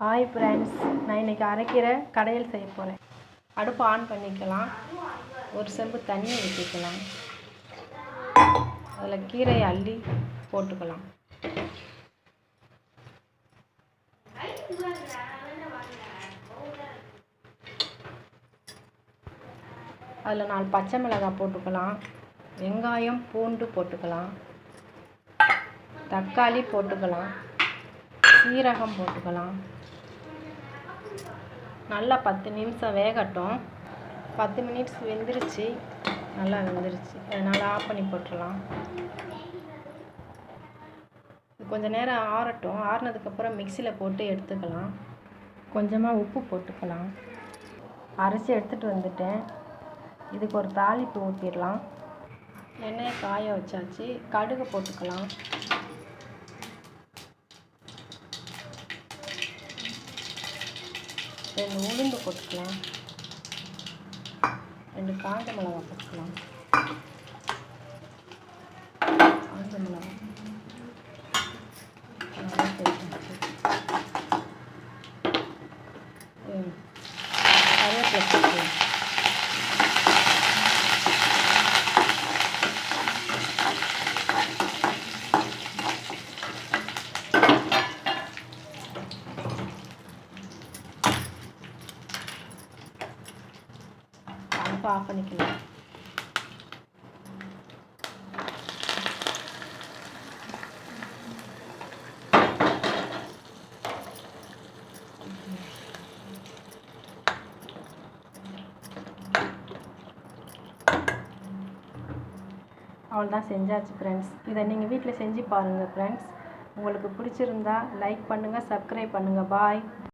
Hi friends நான் இன்றைக்கி அரைக்கீரை கடையில் செய்ய போகிறேன் அடுப்பு ஆன் பண்ணிக்கலாம். ஒரு செம்பு தண்ணி ஊற்றிக்கலாம் அதில் கீரையை அள்ளி போட்டுக்கலாம். அதில் நாலு பச்சை மிளகாய் போட்டுக்கலாம். வெங்காயம் பூண்டு போட்டுக்கலாம். தக்காளி போட்டுக்கலாம். சீரகம் போட்டுக்கலாம். நல்லா பத்து நிமிஷம் வேகட்டும். பத்து மினிட்ஸ் வெந்துருச்சு. நல்லா வெந்துருச்சு. அதனால் ஆஃப் பண்ணி போட்டுடலாம் கொஞ்சம் நேரம் ஆறட்டும். ஆறினதுக்கப்புறம் மிக்சியில் போட்டு எடுத்துக்கலாம். கொஞ்சமாக உப்பு போட்டுக்கலாம். அரிசி எடுத்துகிட்டு வந்துட்டேன். இதுக்கு ஒரு தாளிப்பு ஊற்றிடலாம் எண்ணெயை காய வச்சாச்சு. கடுகு போட்டுக்கலாம். ரெண்டு உளுந்து போட்டுக்கலாம். ரெண்டு காஞ்ச மிளகா போட்டுக்கலாம். காஞ்ச மிளகா. நல்லா கருவேப்பிலை போட்டுக்கலாம். இப்போ ஆஃப் பண்ணிக்கலாம். அவ்வளோதான் செஞ்சாச்சு ஃப்ரெண்ட்ஸ் இதை நீங்கள் வீட்டில் செஞ்சு பாருங்கள் ஃப்ரெண்ட்ஸ் உங்களுக்கு பிடிச்சிருந்தா லைக் பண்ணுங்கள் சப்ஸ்கிரைப் பண்ணுங்கள் பாய்